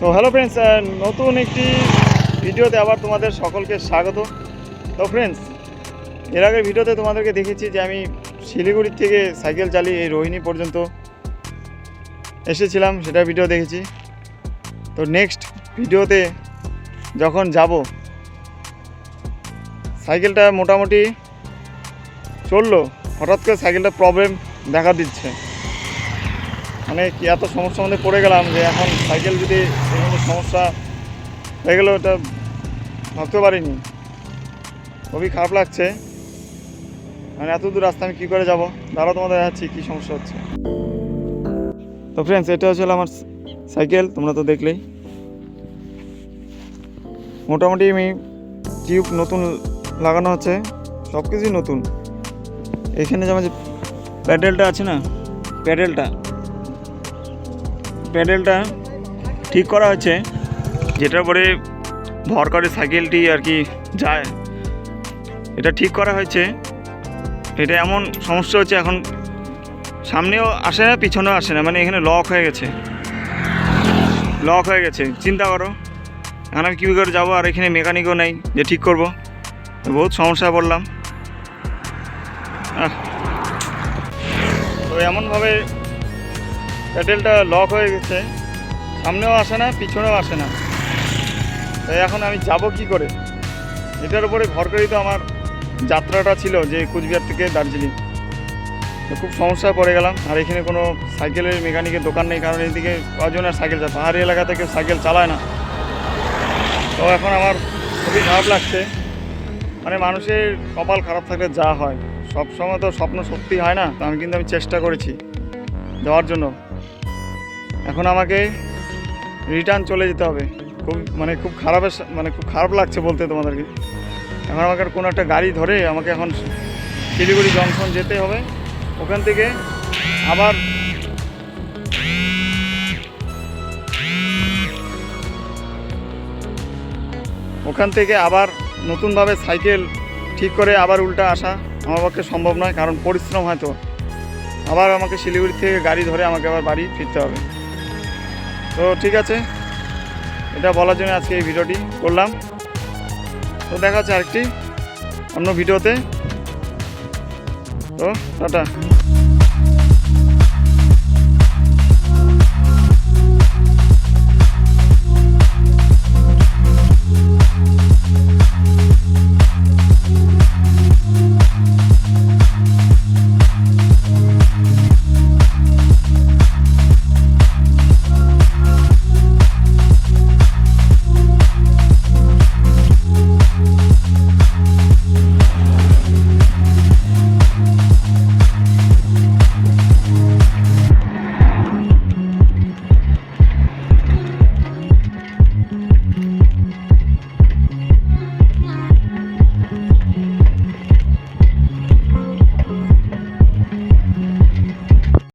তো hello friends নতুন একটি ভিডিওতে আবার তোমাদের সকলকে স্বাগত। তো ফ্রেন্ডস এর আগের ভিডিওতে তোমাদেরকে দেখেছি যে আমি শিলিগুড়ির থেকে সাইকেল চালিয়ে এই রোহিণী পর্যন্ত এসেছিলাম সেটা ভিডিও দেখেছি। তো নেক্সট ভিডিওতে যখন যাব, সাইকেলটা মোটামুটি চলল, হঠাৎ করে সাইকেলটা প্রবলেম দেখা দিচ্ছে। মানে এত সমস্যার মধ্যে পড়ে গেলাম যে এখন সাইকেল যদি এরকম সমস্যা হয়ে গেলো, এটা ভাবতে পারিনি। খুবই খারাপ লাগছে। মানে এত দূর রাস্তা আমি কী করে যাব? দাঁড়াও, তোমাদের দেখাচ্ছি কী সমস্যা হচ্ছে। তো ফ্রেন্ডস এটা হচ্ছে আমার সাইকেল, তোমরা তো দেখলেই। মোটামুটি আমি টিউব নতুন লাগানো হচ্ছে সব কিছুই নতুন। এখানে যেমন যে প্যাডেলটা আছে না প্যাডেলটা প্যাডেলটা ঠিক করা হয়েছে, যেটার পরে ভর করে সাইকেলটি আর কি যায়। এটা ঠিক করা হয়েছে। এটা এমন সমস্যা হচ্ছে এখন সামনেও আসে না, পিছনেও আসে না মানে এখানে লক হয়ে গেছে। লক হয়ে গেছে, চিন্তা করো। এখন আমি কী করে যাব আর এখানে মেকানিকও নেই, যে ঠিক করব। বহুত সমস্যা পড়লাম। তো এমনভাবে প্যাডেলটা লক হয়ে গেছে। সামনেও আসে না, পিছনেও আসে না। তাই এখন আমি যাব কি করে? এটার উপরে ভর করেই তো আমার যাত্রাটা ছিল যে কুচবিহার থেকে দার্জিলিং। তো খুব সমস্যায় পড়ে গেলাম। আর এখানে কোনো সাইকেলের, মেকানিকের দোকান নেই, কারণ এদিকে কজন আর সাইকেল যায়? পাহাড়ি এলাকাতে কেউ সাইকেল চালায় না। তো এখন আমার খুবই খারাপ লাগছে। মানে মানুষের কপাল খারাপ থাকলে যা হয়। সব সময় তো স্বপ্ন সত্যি হয় না। তো আমি কিন্তু আমি চেষ্টা করেছি যাওয়ার জন্য। এখন আমাকে রিটার্ন চলে যেতে হবে। খুব মানে খুব খারাপের মানে খুব খারাপ লাগছে বলতে তোমাদেরকে। এখন আমাকে কোনো একটা গাড়ি ধরে আমাকে এখন শিলিগুড়ি জংশন যেতে হবে। ওখান থেকে আবার ওখান থেকে আবার নতুনভাবে সাইকেল ঠিক করে আবার উল্টা আসা আমার পক্ষে সম্ভব নয়, কারণ পরিশ্রম হয়তো আবার আমাকে শিলিগুড়ি থেকে গাড়ি ধরে আমাকে আবার বাড়ি ফিরতে হবে। তো ঠিক আছে। এটা বলার জন্য আজকে এই ভিডিওটি করলাম। তো দেখা হচ্ছে আরেকটি অন্য ভিডিওতে। তো টাটা।